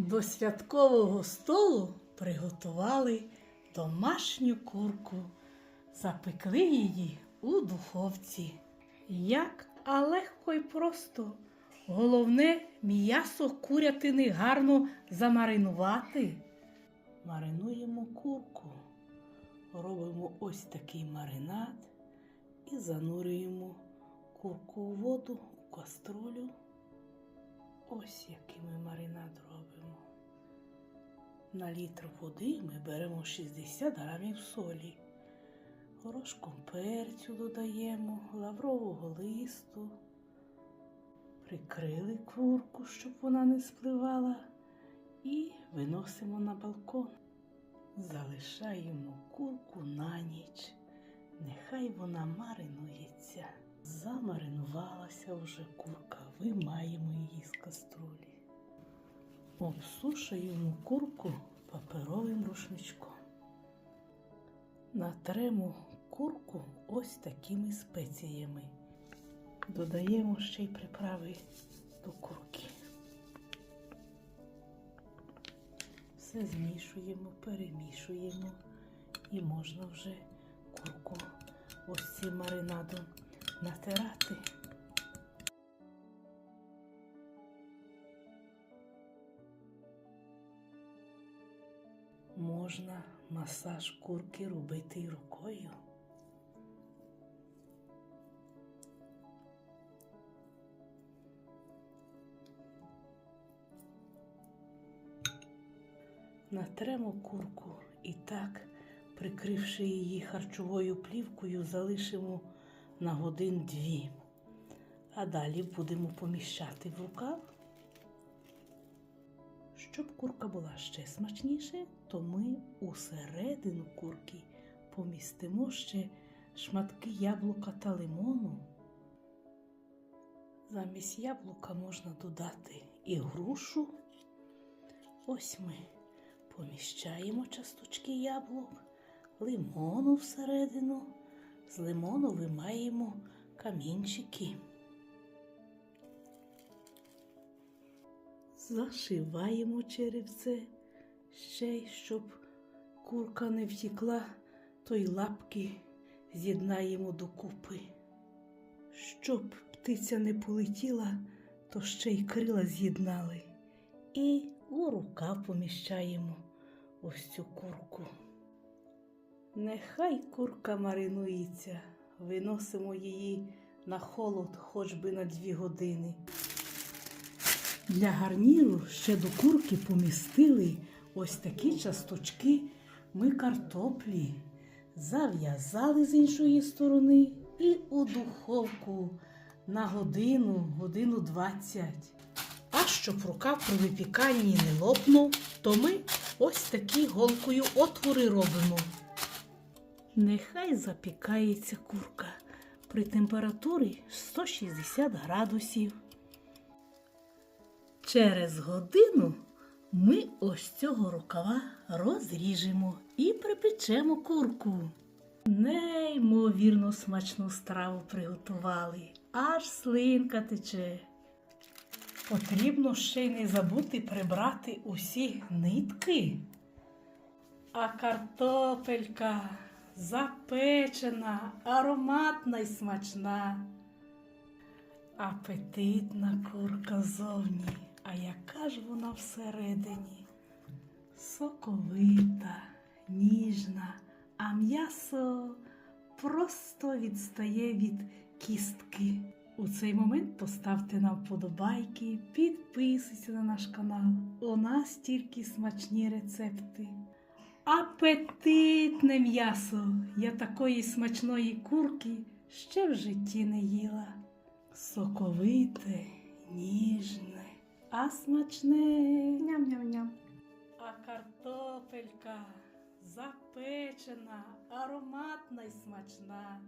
До святкового столу приготували домашню курку, запекли її у духовці. Як, а легко й просто. Головне м'ясо курятини гарно замаринувати. Маринуємо курку, робимо ось такий маринад і занурюємо курку у воду, у каструлю. Ось який ми маринад робимо. На літр води ми беремо 60 грамів солі. Горошком перцю додаємо, лаврового листу. Прикрили курку, щоб вона не спливала, і виносимо на балкон. Залишаємо курку на ніч. Нехай вона маринується. Замаринувалася вже курка, виймаємо її з каструлі. Обсушуємо курку паперовим рушничком. Натремо курку ось такими спеціями. Додаємо ще й приправи до курки. Все змішуємо, перемішуємо і можна вже курку ось цим маринадом натирати. Можна масаж курки робити рукою. Натремо курку і так, прикривши її харчовою плівкою, залишимо на годин дві. А далі будемо поміщати в рукав. Щоб курка була ще смачніше, то ми усередину курки помістимо ще шматки яблука та лимону. Замість яблука можна додати і грушу. Ось ми поміщаємо часточки яблук, лимону всередину. З лимону вимаємо камінчики. Зашиваємо черевце ще й щоб курка не втікла, то й лапки з'єднаємо докупи. Щоб птиця не полетіла, то ще й крила з'єднали. І у рукав поміщаємо ось цю курку. Нехай курка маринується, виносимо її на холод хоч би на дві години. Для гарніру ще до курки помістили ось такі часточки ми картоплі, зав'язали з іншої сторони і у духовку на годину, годину двадцять. А щоб рукав при випіканні не лопнув, то ми ось такі голкою отвори робимо. Нехай запікається курка при температурі 160 градусів. Через годину ми ось цього рукава розріжемо і припечемо курку. Неймовірно смачну страву приготували, аж слинка тече. Потрібно ще й не забути прибрати усі нитки. А картопелька запечена, ароматна й смачна. Апетитна курка зовні, а яка ж вона всередині? Соковита, ніжна, а м'ясо просто відстає від кістки. У цей момент поставте нам вподобайки, підписуйся на наш канал. У нас тільки смачні рецепти. Апетитне м'ясо! Я такої смачної курки ще в житті не їла. Соковите, ніжне, а смачне. Ням-ням-ням. А картопелька запечена, ароматна й смачна.